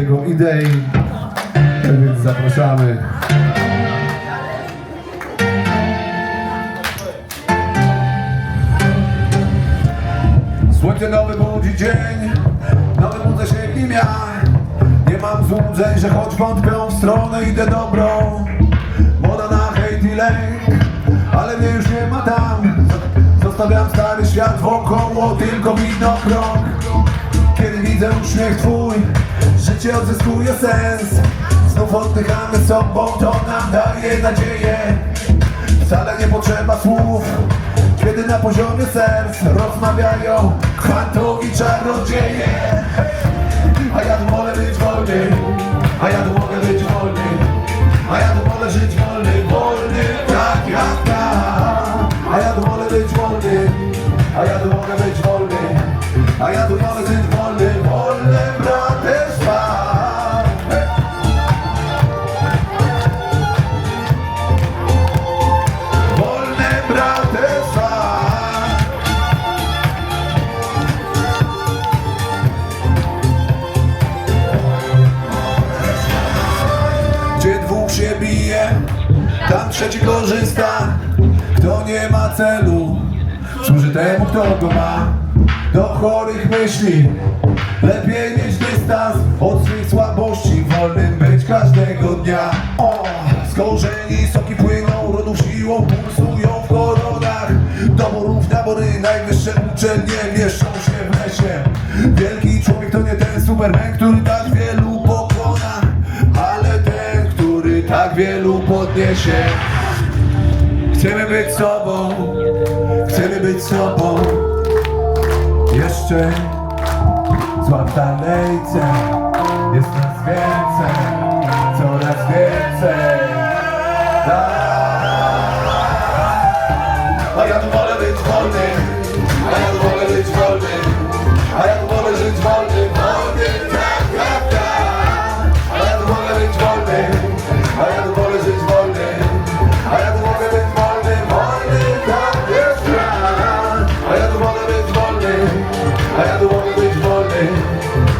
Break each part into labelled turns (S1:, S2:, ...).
S1: jego idei. Tak więc zapraszamy. Słońce nowy budzi dzień, nowy budzę się ja. Nie mam złudzeń, że choć wątpią w stronę idę dobrą. Moda na hejt i lęk, ale mnie już nie ma tam. Zostawiam stary świat wokoło, tylko widnokrąg. Kiedy widzę uśmiech twój, życie odzyskuje sens. Znów oddychamy sobą, to nam daje nadzieję. Wcale nie potrzeba słów, kiedy na poziomie serc rozmawiają kwantowi czarodzieje. A ja tu wolę być wolny, a ja tu mogę być wolny, a ja tu wolę żyć wolny, wolny tak jak ja. A ja tu wolę być wolny, a ja tu mogę być wolny, tam trzeci korzysta. Kto nie ma celu, służy temu, kto go ma. Do chorych myśli, lepiej mieć dystans od swych słabości. Wolnym być każdego dnia. O, z korzeni soki płyną, rodów siłą pulsują w koronach. Doborów nabory, najwyższe uczelnie mieszczą się w lesie. Wielki człowiek to nie ten superman, który tak wielu wielu podniesie. Chcemy być sobą, chcemy być sobą. Jeszcze złap dalejce Jest nas więcej, coraz więcej. Da. A ja tu wolę być wolny.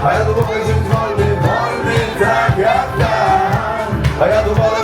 S1: А я думала, що в мене вольний так, як там. А я думала,